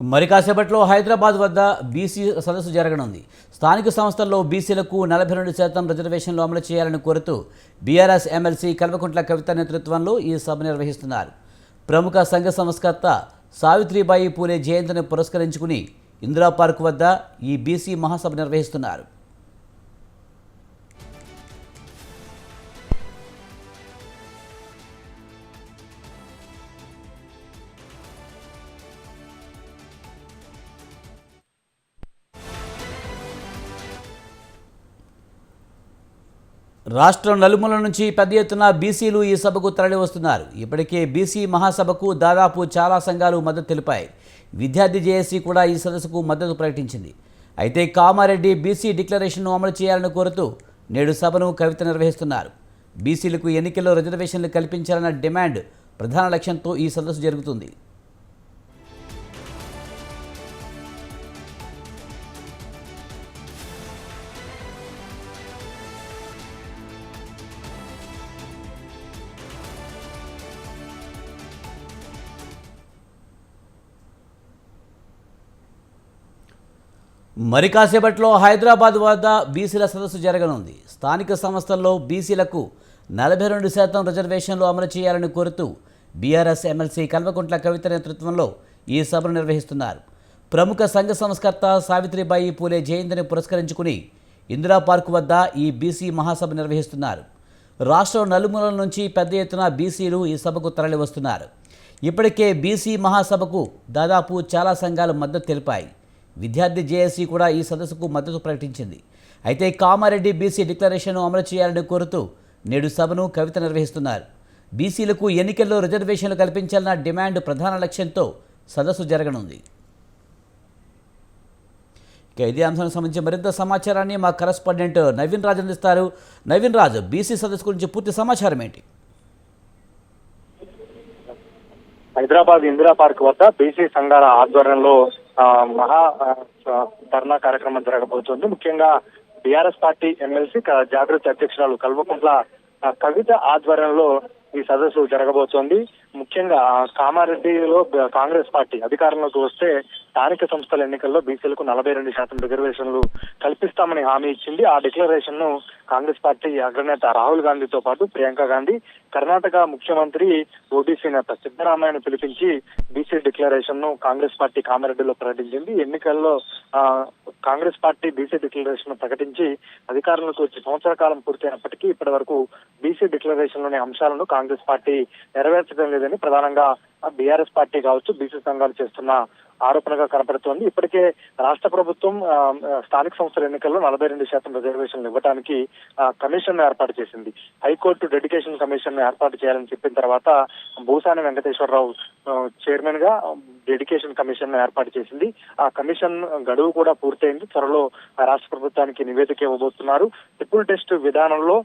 మరి కాసేపట్లో హైదరాబాద్ వద్ద బీసీ సదస్సు జరగనుంది. స్థానిక సంస్థల్లో బీసీలకు నలభై రెండు శాతం రిజర్వేషన్లు అమలు చేయాలని కోరుతూ బీఆర్ఎస్ ఎమ్మెల్సీ కల్వకుంట్ల కవిత నేతృత్వంలో ఈ సభ నిర్వహిస్తున్నారు. ప్రముఖ సంఘ సంస్కర్త సావిత్రిబాయి పూలే జయంతిని పురస్కరించుకుని ఇందిరా పార్క్ వద్ద ఈ బీసీ మహాసభ నిర్వహిస్తున్నారు. రాష్ట్రం నలుమూల నుంచి పెద్ద ఎత్తున బీసీలు ఈ సభకు తరలి వస్తున్నారు ఇప్పటికే బీసీ మహాసభకు దాదాపు చాలా సంఘాలు మద్దతు తెలిపాయి. విద్యార్థి జేఏసీ కూడా ఈ సదస్సుకు మద్దతు ప్రకటించింది. అయితే కామారెడ్డి బీసీ డిక్లరేషన్ను అమలు చేయాలని కోరుతూ నేడు సభను కవిత నిర్వహిస్తున్నారు. బీసీలకు ఎన్నికల్లో రిజర్వేషన్లు కల్పించాలన్న డిమాండ్ ప్రధాన లక్ష్యంతో ఈ సదస్సు జరుగుతుంది. మరి కాసేపట్లో హైదరాబాద్ వద్ద బీసీల సదస్సు జరగనుంది. స్థానిక సంస్థల్లో బీసీలకు నలభై రెండు శాతం రిజర్వేషన్లు అమలు చేయాలని కోరుతూ బీఆర్ఎస్ ఎమ్మెల్సీ కల్వకుంట్ల కవిత నేతృత్వంలో ఈ సభను నిర్వహిస్తున్నారు. ప్రముఖ సంఘ సంస్కర్త సావిత్రిబాయి పూలే జయంతిని పురస్కరించుకుని ఇందిరా పార్క్ వద్ద ఈ బీసీ మహాసభ నిర్వహిస్తున్నారు. రాష్ట్రం నలుమూలల నుంచి పెద్ద ఎత్తున బీసీలు ఈ సభకు తరలి వస్తున్నారు ఇప్పటికే బీసీ మహాసభకు దాదాపు చాలా సంఘాలు మద్దతు తెలిపాయి. విద్యార్థి జేఏసీ కూడా ఈ సదస్సుకు మద్దతు ప్రకటించింది. అయితే కామారెడ్డి బీసీ డిక్లరేషన్ను అమలు చేయాలని కోరుతూ నేడు సభను కవిత నిర్వహిస్తున్నారు. బీసీలకు ఎన్నికల్లో రిజర్వేషన్లు కల్పించాలన్న డిమాండ్ ప్రధాన లక్ష్యంతో సదస్సు జరగనుంది. ఇక ఇదే అంశానికి సంబంధించి మరింత సమాచారాన్ని మా కరస్పాండెంట్ నవీన్ రాజు అందిస్తారు. నవీన్ రాజు బీసీ సదస్సు గురించి పూర్తి సమాచారం ఏంటి? హైదరాబాద్ ఇందిరా పార్క్ వద్ద బీసీ సంఘాల ఆధ్వర్యంలో మహా ధర్నా కార్యక్రమం జరగబోతోంది. ముఖ్యంగా బీఆర్ఎస్ పార్టీ ఎమ్మెల్సీ జాగృతి అధ్యక్షురాలు కల్వకుంట్ల కవిత ఆధ్వర్యంలో ఈ సదస్సు జరగబోతోంది. ముఖ్యంగా ఆ, కామారెడ్డిలో కాంగ్రెస్ పార్టీ అధికారంలోకి వస్తే స్థానిక సంస్థల ఎన్నికల్లో బీసీలకు నలభై రెండు శాతం రిజర్వేషన్లు కల్పిస్తామని హామీ ఇచ్చింది. ఆ డిక్లరేషన్ను కాంగ్రెస్ పార్టీ అగ్రనేత రాహుల్ గాంధీతో పాటు ప్రియాంక గాంధీ కర్ణాటక ముఖ్యమంత్రి ఓబీసీ నేత సిద్దరామయ్యను పిలిపించి బీసీ డిక్లరేషన్ను కాంగ్రెస్ పార్టీ కామారెడ్డిలో ప్రకటించింది. ఎన్నికల్లో ఆ, కాంగ్రెస్ పార్టీ బీసీ డిక్లరేషన్ను ప్రకటించి అధికారంలోకి వచ్చి సంవత్సర కాలం పూర్తయినప్పటికీ ఇప్పటి వరకు బీసీ డిక్లరేషన్లోని అంశాలను కాంగ్రెస్ పార్టీ నెరవేర్చడం లేదని ప్రధానంగా బీఆర్ఎస్ పార్టీ కావచ్చు బీసీ సంఘాలు చేస్తున్న ఆరోపణగా కనపడుతోంది. ఇప్పటికే రాష్ట్ర ప్రభుత్వం స్థానిక సంస్థల ఎన్నికల్లో నలభై రెండు శాతం రిజర్వేషన్లు ఇవ్వడానికి ఆ, కమిషన్ ఏర్పాటు చేసింది. హైకోర్టు డెడికేషన్ కమిషన్ ఏర్పాటు చేయాలని చెప్పిన తర్వాత భూసాని వెంకటేశ్వరరావు చైర్మన్గా డెడికేషన్ కమిషన్ ఏర్పాటు చేసింది. ఆ కమిషన్ గడువు కూడా పూర్తయింది. త్వరలో రాష్ట్ర ప్రభుత్వానికి నివేదిక ఇవ్వబోతున్నారు. ట్రిపుల్ టెస్ట్ విధానంలో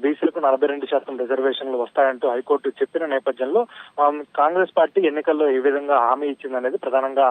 బీసీలకు నలభై రెండు శాతం రిజర్వేషన్లు వస్తాయంటూ హైకోర్టు చెప్పిన నేపథ్యంలో కాంగ్రెస్ పార్టీ ఎన్నికల్లో ఏ విధంగా హామీ ఇచ్చిందనేది ప్రధానంగా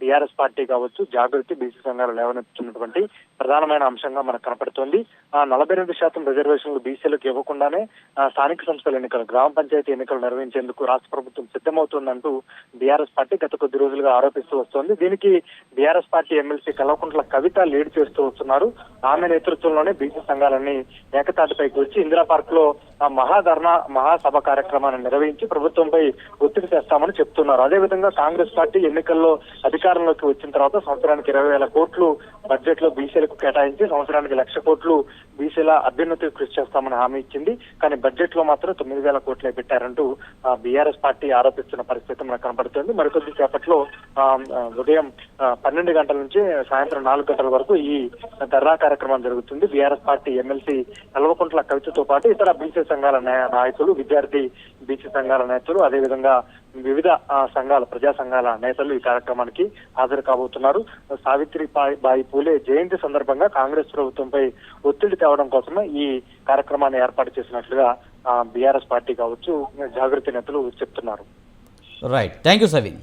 బీఆర్ఎస్ పార్టీ కావచ్చు జాగృతి బీసీ సంఘాలు లేవనెత్తుతున్నటువంటి ప్రధానమైన అంశంగా మనకు కనపడుతోంది. ఆ నలభై రెండు శాతం రిజర్వేషన్లు బీసీలకు ఇవ్వకుండానే స్థానిక సంస్థల ఎన్నికలు గ్రామ పంచాయతీ ఎన్నికలు నిర్వహించేందుకు రాష్ట్ర ప్రభుత్వం సిద్ధమవుతుందంటూ బీఆర్ఎస్ పార్టీ గత కొద్ది రోజులుగా ఆరోపిస్తూ వస్తోంది. దీనికి BRS party MLC Kalvakuntla Kavitha lead చేస్తూ వస్తున్నారు. ఆమె నేతృత్వంలోనే బీసీ సంఘాలన్నీ ఏకతాటిపైకి వచ్చి ఇందిరా పార్క్లో మహాధర్నా మహాసభ కార్యక్రమాన్ని నిర్వహించి ప్రభుత్వంపై ఒత్తిడి చేస్తామని చెప్తున్నారు. అదేవిధంగా కాంగ్రెస్ పార్టీ ఎన్నికల్లో అధికారంలోకి వచ్చిన తర్వాత సంవత్సరానికి ఇరవై వేల కోట్లు బడ్జెట్లో బీసీలకు కేటాయించి సంవత్సరానికి లక్ష కోట్లు బీసీల అభ్యున్నతికి కృషి చేస్తామని హామీ ఇచ్చింది. కానీ బడ్జెట్లో మాత్రం తొమ్మిది వేల కోట్లే పెట్టారంటూ బీఆర్ఎస్ పార్టీ ఆరోపిస్తున్న పరిస్థితి మనకు కనబడుతుంది మరికొద్ది సేపట్లో ఉదయం పన్నెండు గంటల నుంచి సాయంత్రం నాలుగు గంటల వరకు ఈ ధర్నా కార్యక్రమం జరుగుతుంది. బీఆర్ఎస్ పార్టీ ఎమ్మెల్సీ నల్వకుంట్ల కవితతో పాటు ఇతర బీసీ సంఘాల నాయకులు విద్యార్థి బీసీ సంఘాల నేతలు అదేవిధంగా వివిధ సంఘాల ప్రజా సంఘాల నేతలు ఈ కార్యక్రమానికి హాజరు కాబోతున్నారు సావిత్రి బాయి- బాయి పూలే జయంతి సందర్భంగా కాంగ్రెస్ ప్రభుత్వంపై ఒత్తిడి తేవడం కోసమే ఈ కార్యక్రమాన్ని ఏర్పాటు చేసినట్లుగా బీఆర్ఎస్ పార్టీ కావచ్చు జాగృతి నేతలు చెప్తున్నారు. Right thank you Saveen